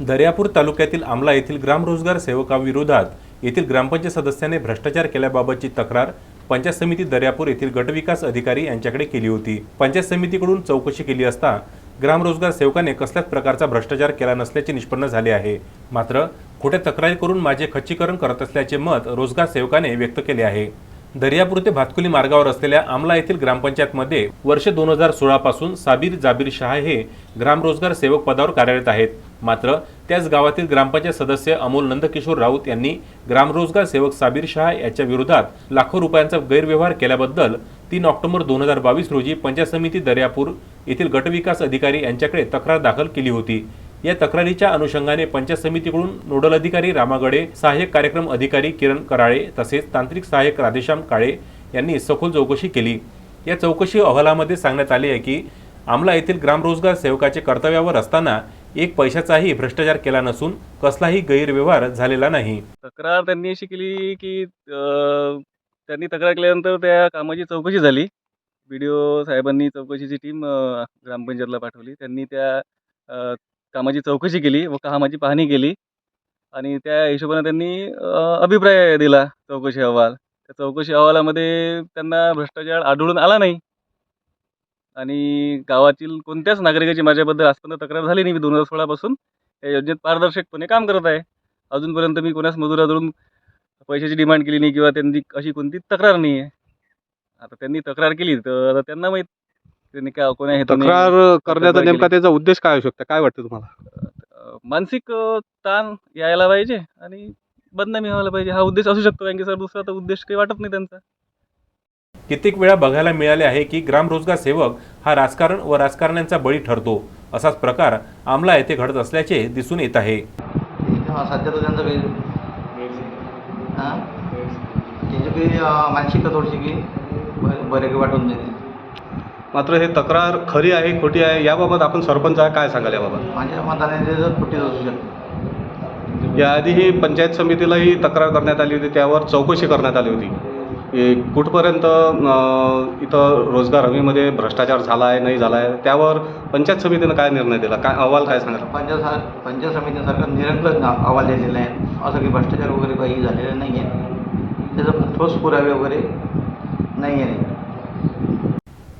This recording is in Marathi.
दर्यापूर तालुक्यातील आमला येथील ग्रामरोजगार सेवकाविरोधात येथील ग्रामपंचायत सदस्याने भ्रष्टाचार केल्याबाबतची तक्रार पंचायत समिती दर्यापूर येथील गटविकास अधिकारी यांच्याकडे केली होती. पंचायत समितीकडून चौकशी केली असता ग्रामरोजगार सेवकाने कसल्याच प्रकारचा भ्रष्टाचार केला नसल्याचे निष्पन्न झाले आहे. मात्र खोट्या तक्रारी करून माझे खच्चीकरण करत असल्याचे मत रोजगार सेवकाने व्यक्त केले आहे. दर्यापूर ते भातकुली मार्गावर असलेल्या आमला येथील ग्रामपंचायतमध्ये वर्ष दोन हजार सोळापासून साबीर जाबीर शहा हे ग्रामरोजगार सेवक पदावर कार्यरत आहेत. मात्र त्याच गावातील ग्रामपंचायत सदस्य अमोल नंदकिशोर राऊत यांनी ग्रामरोजगार सेवक साबीर शहा याच्या विरोधात लाखो रुपयांचा गैरव्यवहार केल्याबद्दल तीन ऑक्टोबर दोन हजार बावीस रोजी पंचायत समिती दर्यापूर येथील गटविकास अधिकारी यांच्याकडे तक्रार दाखल केली होती. या तक्रारीच्या अनुषंगाने पंचायत समितीकडून नोडल अधिकारी रामागडे सहाय्यक कार्यक्रम अधिकारी किरण कराळे तसेच तांत्रिक सहाय्यक राधेश्याम काळे यांनी सखोल चौकशी केली. या चौकशी अहवालामध्ये सांगण्यात आले आहे की आमला येथील ग्रामरोजगार सेवकाचे कर्तव्यावर असताना एक पैशाचाही भ्रष्टाचार केला नसून कसलाही गैरव्यवहार झालेला नाही. तक्रार त्यांनी अशी केली की त्यांनी तक्रार केल्यानंतर त्या कामाची चौकशी झाली. बी डी ओ साहेबांनी चौकशीची टीम ग्रामपंचायतला पाठवली. त्यांनी त्या कामाची चौकशी केली व कामाची पाहणी केली. आणि त्या हिशोबाने त्यांनी अभिप्राय दिला चौकशी अहवाल. त्या चौकशी अहवालामध्ये त्यांना भ्रष्टाचार आढळून आला नाही. आणि गावातील कोणत्याच नागरिकाची माझ्याबद्दल आजपर्यंत तक्रार झाली नाही. मी दोन हजार सोळापासून या योजनेत पारदर्शकपणे काम करत आहे. अजूनपर्यंत मी कोणाच मजुराकडून पैशाची डिमांड केली नाही किंवा त्यांनी अशी कोणती तक्रार नाही आहे आता त्यांनी तक्रार केली तर आता त्यांना माहीत त्यांनी काय कोण्या हेतूने तक्रार करण्याचा नेमका. त्याचा उद्देश काय असू शकतो? काय वाटतं तुम्हाला? मानसिक ताण यायला पाहिजे आणि बदनामी व्हायला पाहिजे. हा उद्देश असू शकतो कारण की सर दुसरा तर उद्देश काही वाटत नाही त्यांचा. कित्येक वेळा बघायला मिळाले आहे की ग्रामरोजगार सेवक हा राजकारण व राजकारण्यांचा बळी ठरतो. असाच प्रकार आमला येथे घडत असल्याचे दिसून येत आहे. हा सध्या तर त्यांचं हां? त्यांची काही मानसिकता थोडीशी की बरे वाटून देते. मात्र हे तक्रार खरी आहे खोटी आहे याबाबत आपण सरपंच आहे काय सांगाल याबाबत? माझ्या मताने जर असू शकते. याआधीही पंचायत समितीलाही तक्रार करण्यात आली होती त्यावर चौकशी करण्यात आली होती. कुठपर्यंत अं, इथं रोजगार हमीमध्ये भ्रष्टाचार झाला आहे नाही झाला आहे त्यावर पंचायत समितीनं काय निर्णय दिला? काय अहवाल काय सांगाल? पंचायत पंचायत समितीसारखं निरंकुश अहवाल दिलेला आहे. असं काही भ्रष्टाचार वगैरे काही झालेलं नाही आहे. त्याचं ठोस पुरावे वगैरे नाही आहे.